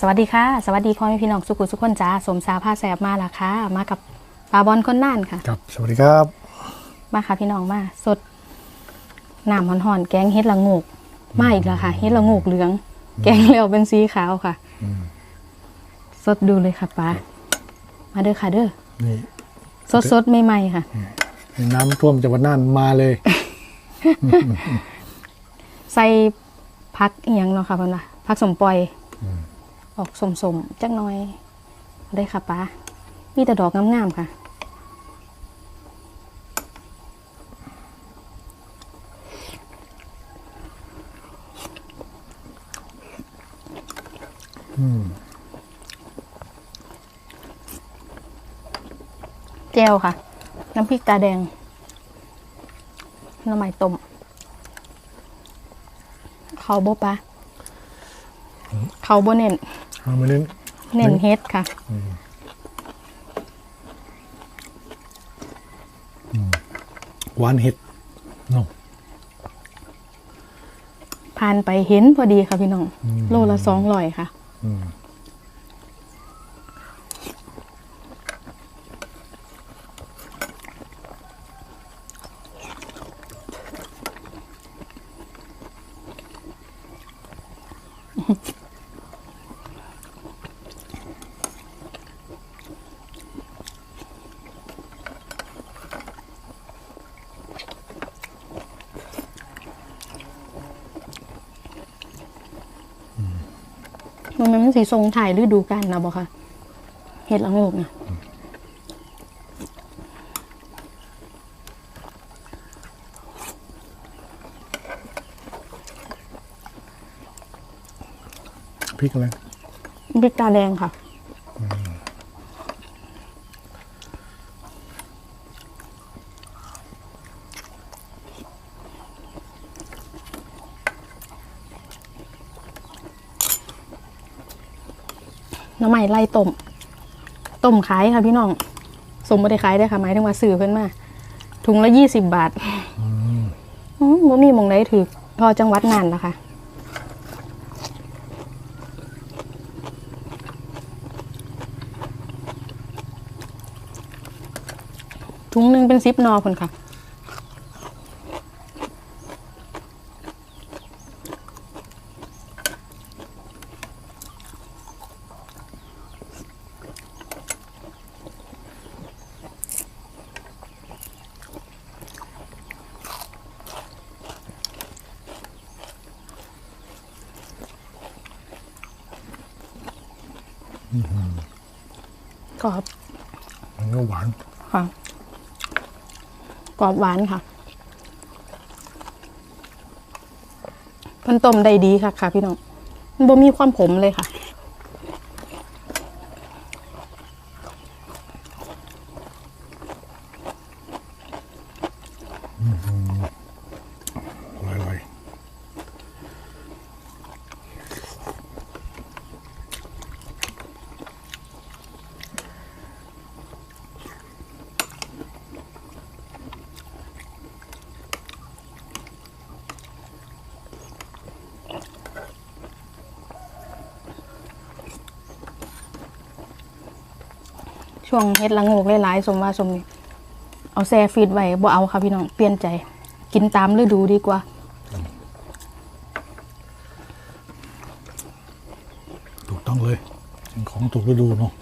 สวัสดีค่ะ สวัสดีพ่อแม่พี่น้องสุขุสุขคนจ้าสมสาผ้าแสบมาละค่ะ มากับปลาบอลคนน่านค่ะ ครับ สวัสดีครับ มาค่ะพี่น้องมา สดน้ำห่อนๆแกงเฮ็ดละโงกมาอีกแล้วค่ะเฮ็ดละโงกเหลือง แกงแล้วเป็นสีขาวค่ะสดดูเลยค่ะป้ามาเด้อค่ะเด้อนี่สดสดๆใหม่ๆค่ะ น้ำท่วมจังหวัดน่านมาเลย ใส่พักเอียงเนาะค่ะเพิ่นว่าพักสมปล่อย ออกสมๆจักหน่อยได้ค่ะป้ามีแต่ดอกงามๆค่ะแจ่วค่ะ น้ำพริกตาแดงน้ำไม้ต้มเขาโบปะเขาโบเน้น เอามาเน้นเน้นเฮ็ดค่ะหวานเห็ดเนาะผ่านไปเห็นพอดีค่ะพี่น้อง โลละสองร้อยค่ะ มันมันสีทรงถ่ายฤดูกาลนะบอกค่ะ เห็ดละโงกนะพริกอะไรพริกตาแดงค่ะ น้ำใหม่ไล่ต้มต้มขายค่ะพี่น้องสมไม่ได้ขายได้อค่ะหมายถึงว่าซื้อเพิ่นมาถุงละยี่สิบบาทอืมบ่มีหมองได้ถือพอจังหวัดนานนะคะถุงหนึ่งเป็นซิปนอคนค่ะ กรอบมันก็หวานค่ะกรอบหวานค่ะเพิ่นต้มได้ดีค่ะค่ะ พี่น้องมันบ่มีความขมเลยค่ะ ช่วงเฮ็ดละโงกหลายๆสมว่าสมนี่เอาแซ่ฟีดไว้บ่เอาค่ะพี่น้องเปลี่ยนใจ กินตามฤดูดีกว่าถูกต้องเลย ของถูกฤดูเนาะ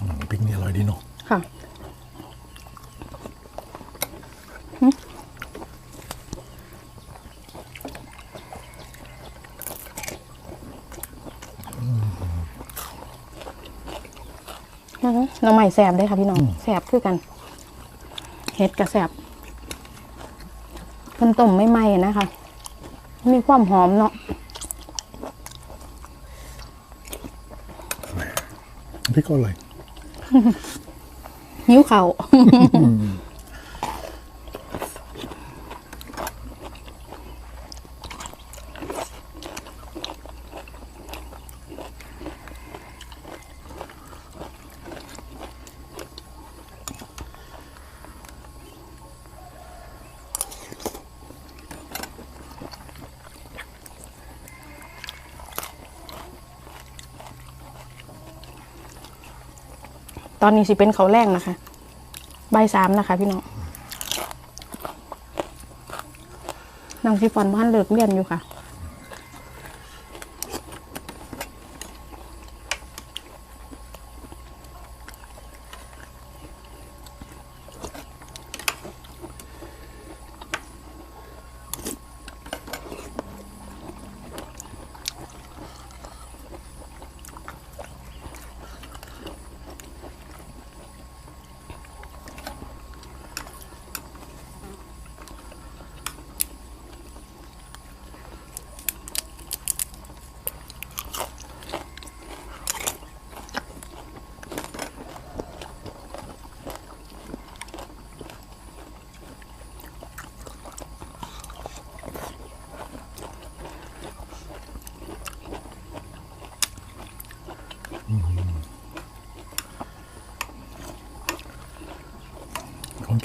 อืมพริกนี่อร่อยดีเนาะ ค่ะ อ อื้อหือหน้ำใหม่แสบได้ค่ะพี่น้องแสบคือกันเห็ดกับแสบเพิ่นต้มไม่ไหม้นะคะ มีความหอมเนาะพริกก็อร่อย หิ้วเขาว ตอนนี้สิเป็นเขาวแรงนะคะใบายสามนะคะ พี่น้องนางชิฟอนบ้านเลิกเรียนอยู่ค่ะ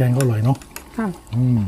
แกงก็อร่อยเนาะค่ะอืม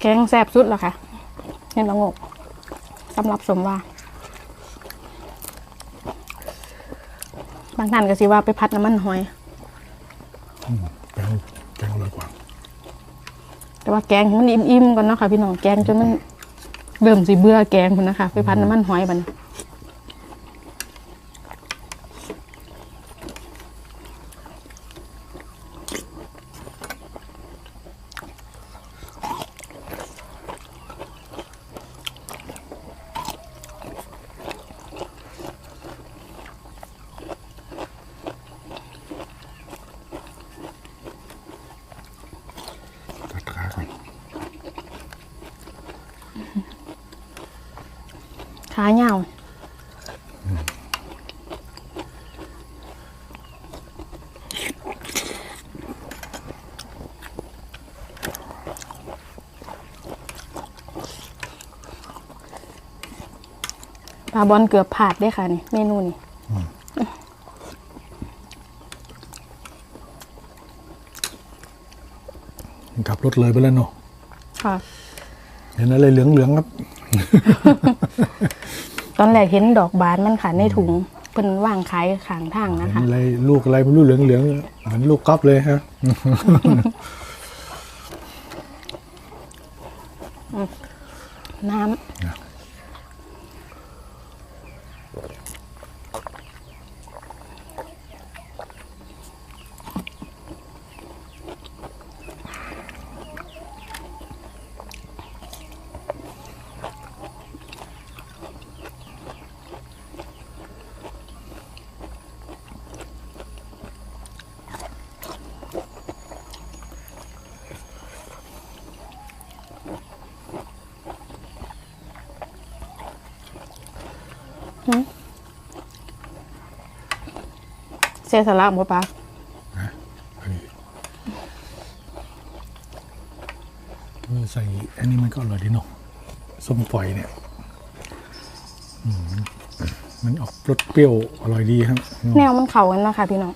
แกงแซ่บสุดแล้วค่ะเห็นละงกสำหรับสมว่า บางท่านก็สิว่าไปพัดน้ำมันหอยแกงแกงอร่อยกว่า แต่ว่าแกงมันอิ่มๆก่อนเนาะค่ะพี่น้องแกงจนมันเริ่มสิเบื่อแกงคุณนะคะไปพัดน้ำมันหอยบัดน ขาเหยาวปลาบอลเกือบผาดได้ค่ะนี่เมนูนี่ขับรถเลยไปแล้วเนาะค่ะ เห็นอะไรเหลืองๆครับ ตอนแรกเห็นดอกบานมันค่ะในถุงเป็นว่างขายขางทางนะเห็นคะอะไรลูกอะไรไม่รู้เหลืองๆเหมือนลูกก๊อฟเลยครับน้ำเสียสละบ่ปะเออใส่อันนี้มันก็อร่อยดีเนาะส้มปล่อยเนี่ยอืมมันออกรสเปรี้ยวอร่อยดีครับ แนวมันเข้ากันเนาะคะพี่น้อง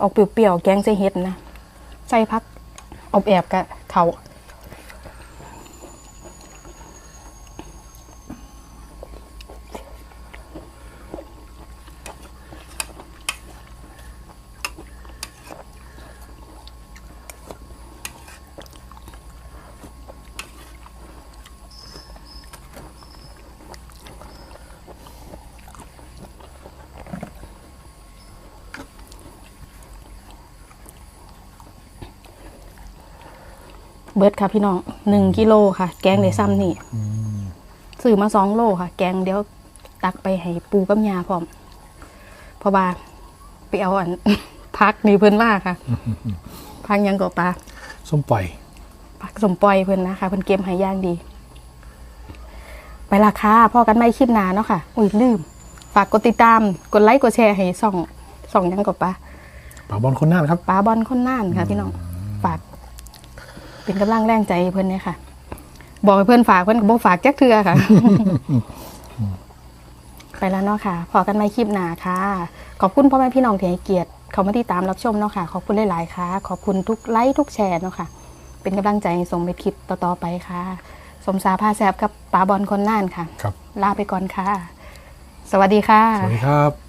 ออกเปรี้ยวๆแกงใส่เห็ดนะใส่พักอบแอบกะเขา เบิร์ดค่ะพี่น้องหนึ่งกิโลค่ะ แกงได้ซ้ำนี่ซื้อมาสองโลค่ะ แกงเดี๋ยวตักไปให้ปูกับยาพร้อมเพราะว่าไปเอาอันพักนี่เพิ่นว่าค่ะพักหยังก็ปลาส้มปล่อยพักสมปล่อยเพิ่นนะคะเพิ่นเก็บให้อย่างดี ไปราคาพ่อกันไม่คลิปหนาเนาะค่ะ อุ้ยลืม ฝากกดติดตามกดไลค์กดแชร์ให้ส่องส่องหยังก็ปลาป่าบอลคนน่านครับปลาบอลคนน่านค่ะพี่น้องฝาก เป็นกำลังแรงใจให้เพื่อนเนี่ยค่ะ บอกให้เพื่อนฝากเพื่อนก็บอกฝากแจ็คเทือค่ะ ไปแล้วเนาะค่ะ พอกันไม่คลิปหนาค่ะ ขอบคุณพ่อแม่พี่น้องที่ให้เกียรติเขามาติดตามรับชมเนาะค่ะ ขอบคุณหลายๆค่ะ ขอบคุณทุกไลค์ทุกแชร์เนาะค่ะ เป็นกำลังใจให้ส่งไปคลิปต่อๆไปค่ะ สมสาผ้าแซบกับปลาบอลคนน่านค่ะ ครับ ลาไปก่อนค่ะ สวัสดีค่ะ สวัสดีครับ